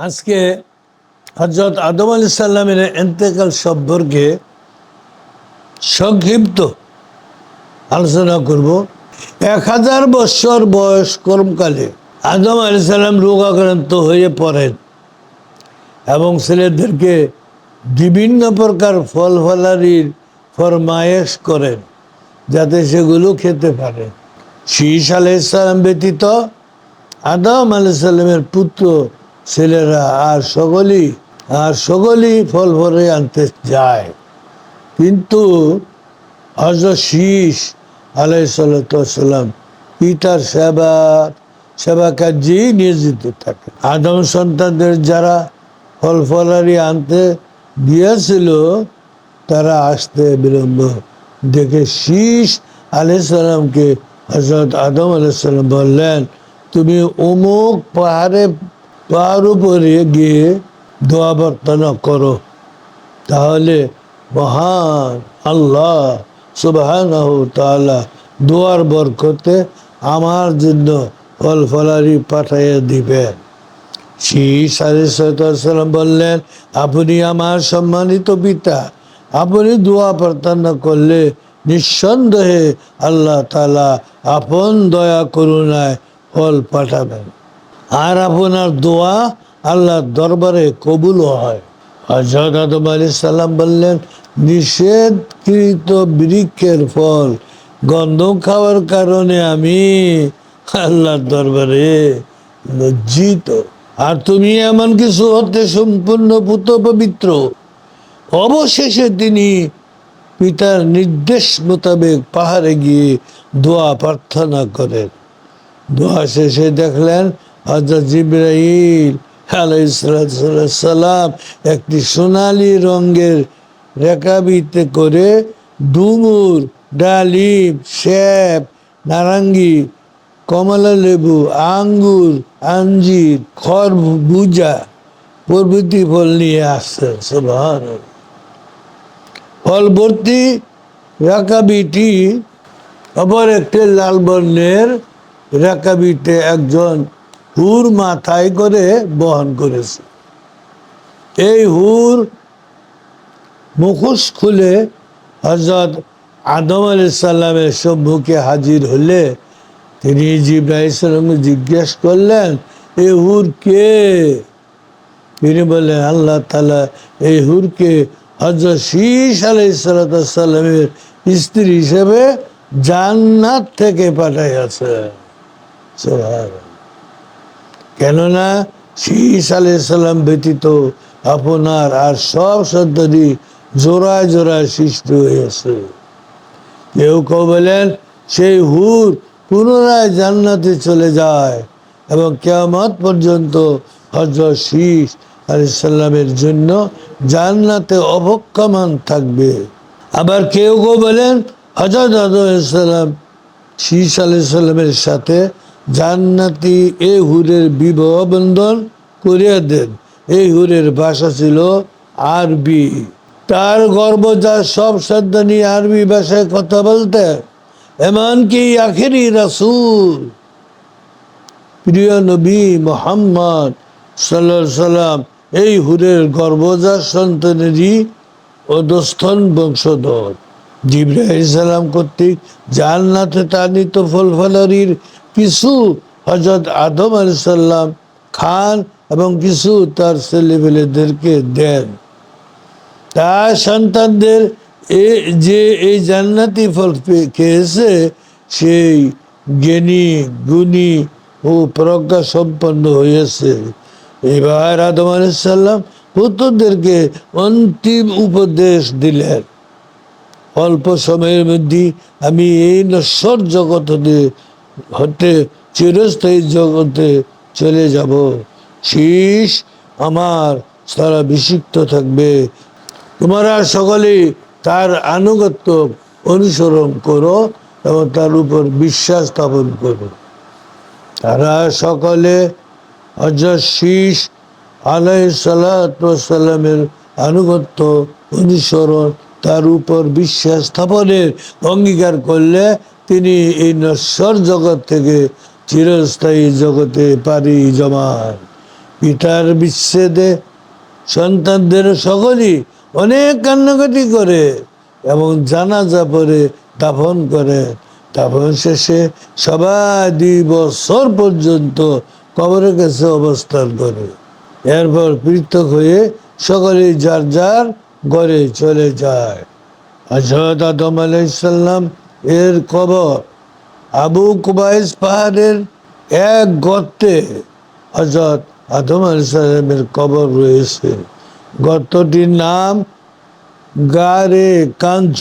আজকে হজরত আদম আলি সাল্লামের এন্তেকাল সম্পর্কে সংক্ষিপ্ত আলোচনা করব। এক হাজার বৎসর বয়স কর্মকালে আদম আলি সাল্লাম রোগাক্রান্ত হয়ে পড়েন এবং ছেলেদেরকে বিভিন্ন প্রকার ফল ফলারির ফরমায়েশ করেন যাতে সেগুলো খেতে পারে। শীষ আলাইসাল্লাম ব্যতীত আদম আলাইসাল্লামের পুত্র ছেলেরা আর সকলেই আর সকলেই ফল ফলে আনতে যায়। কিন্তু হজরত শীষ আলাইসাল্লাম পিতার সেবা সেবা কার্যেই নিয়োজিত থাকে আদম সন্তানদের যারা ফল ফলারি আনতে গিয়েছিল তারা আসতে বিলম্ব দেখে শীষ আলাইসাল্লামকে হজরত আদম আলাইসাল্লাম বললেন, তুমি অমুক পাহাড়ে পাহাড় উপরে গিয়ে দোয়া প্রার্থনা করো। তাহলে মহান আল্লাহ সুবাহান তাআলা দোয়ার বরকতে আমার জন্য ফল ফলারি পাঠাইয়া দিবেন শীষ আলাইসাল্লাম বললেন, আপনি আমার সম্মানিত পিতা। আপনি দোয়া প্রার্থনা করলে নিঃসন্দেহে আল্লাহ তালা আপন দয়া করুণায় ফল পাঠাবেন। আর আপনার দোয়া আল্লাহর দরবারে কবুল হয়। হজরত আদম আলী সাল্লাম বললেন, নিষেধকৃত বৃক্ষের ফল গন্ধ খাওয়ার কারণে আমি আল্লাহর দরবারে লজ্জিত। আর তুমি এমন কিছু হতে সম্পূর্ণ পুত পবিত্র। অবশেষে তিনি পিতার নির্দেশ মোতাবেক পাহাড়ে গিয়ে দোয়া প্রার্থনা করেন। দোয়া শেষে দেখলেন হজরত জিব্রাইল আলাইসালাম একটি সোনালি রঙের রেখাবিতে করে ডুমুর, ডালিম, শ্যাপ, নারাঙ্গি কমলা লেবু আঙ্গুর, আঞ্জির, খরবুজা প্রভৃতি ফল নিয়ে আসছেন সুবহান ফল ভর্তি রাকাবিটি অপর একটি লাল বর্ণের রেকাবিতে একজন হুর মাথায় করে বহন করেছে। এই হুর মুখোশ খুলে হজরত আদম আলি সাল্লামের সম্মুখে হাজির হলে তিনি জিব্রাহিমকে জিজ্ঞেস করলেন এই হুর কে? তিনি বললেন, আল্লাহ তালা এই হুরকে হজরত শীষ আলাইসাল্লামের স্ত্রী হিসেবে জান্নাত থেকে পাঠাইয়াছে। কেননা শীষ আলাইসাল্লাম ব্যতীত আপনার আর সব সন্তানই জোড়ায় জোড়ায় সৃষ্টি হয়েছে কেউ কেউ বলেন, সেই হুর পুনরায় জান্নাতে চলে যায় এবং কেয়ামত পর্যন্ত হজরত শীষ আলাইসাল্লামের জন্য জান্নাতে অবক্ষমান থাকবে। আবার কেউ কেউ বলেন হজরত আদম শীষ আলাইসাল্লামের সাথে জান্নাতি এ হুরের বিবাহ বন্ধন করিয়া দেন। এই হুরের ভাষা ছিল আরবি। তার যা সব সন্তানি আরবি ভাষায় কথা বলতে। এমনকি আখেরি রাসুল, প্রিয় নবী মোহাম্মদ সাল্লা সাল্লাম, এই হুরের গর্বজার সন্তানেরই অধস্থন বংশধর। জিব্রাহিম সালাম কর্তৃক জান্নাতে ফল ফলারির কিছু হজরত আদম আলি সাল্লাম খান এবং কিছু তার ছেলেপেলেদেরকে দেন। তার সন্তানদের এ, যে এই জান্নাতি ফল খেয়েছে, সেই জ্ঞানী, গুণী ও প্রজ্ঞা সম্পন্ন হয়েছে। এবার আদম আলাইসাল্লাম পুত্রদেরকে অন্তিম উপদেশ দিলেন। অল্প সময়ের মধ্যে আমি এই নশ্বর জগৎ হতে চিরস্থায়ী জগতে চলে যাব। শীষ আমার সারা বিষিক্ত থাকবে। তোমরা সকলে তার আনুগত্য অনুসরণ করো এবং তার উপর বিশ্বাস স্থাপন করো। তারা সকলে হজরত শীষ আলাই সাল্লামের আনুগত্য অনুসরণ তার উপর বিশ্বাস স্থাপনের অঙ্গীকার করলে তিনি এই নশ্বর জগৎ থেকে চিরস্থায়ী জগতে পারি জমান। পিতার বিচ্ছেদে সন্তানদের সকলেই অনেক কান্নাকাটি করে এবং জানাজা পরে দাফন করে। দাফন শেষে সবাই দুই বছর পর্যন্ত কবরের কাছে অবস্থান করে। এরপর পৃথক হয়ে সকলেই যার যার ঘরে চলে যায়। হজরত আদম আলাইসাল্লাম এর কবর আবু কুবাইস পাহাড়ের এক গর্তে হজরত আদম আলাইসাল্লামের কবর রয়েছে। গর্তটির নাম গারে কাঞ্জ।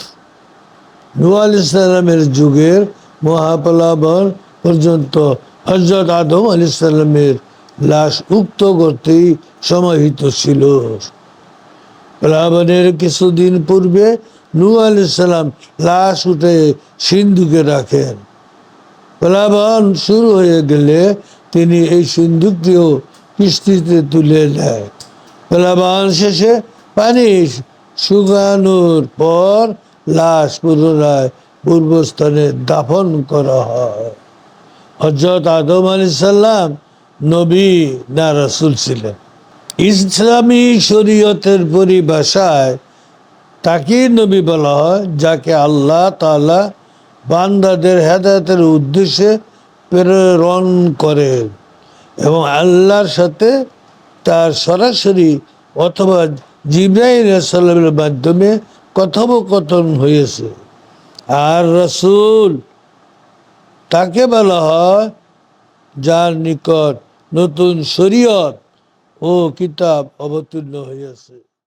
নূ আলাইসাল্লামের যুগের মহাপলাবন পর্যন্ত হজরত আদম আলাইসাল্লামের লাশ উক্ত গর্তেই সমাহিত ছিল। প্লাবনের কিছুদিন পূর্বে নূ আলাইসাল্লাম লাশ উঠে সিন্ধুকে রাখেন। প্লাবন শুরু হয়ে গেলে তিনি এই সিন্ধুকটিও কিস্তিতে তুলে নেয় প্লাবন শেষে পানি, শুকানোর পর লাশ পুনরায় পূর্বস্থানে দাফন করা হয়। হজরত আদম আলি সাল্লাম নবী না রাসুল ছিলেন। ইসলামী শরীয়তের পরিভাষায় তাকেই নবী বলা হয়, যাকে আল্লাহ তালা বান্দাদের হেদায়তের উদ্দেশ্যে প্রেরণ করেন এবং আল্লাহর সাথে তার সরাসরি অথবা জিব্রাহিম সাল্লামের মাধ্যমে কথোপকথন হয়েছে। আর রসুল তাকে বলা হয়, যার নিকট নতুন শরীয়ত ও কিতাব অবতীর্ণ হয়েছে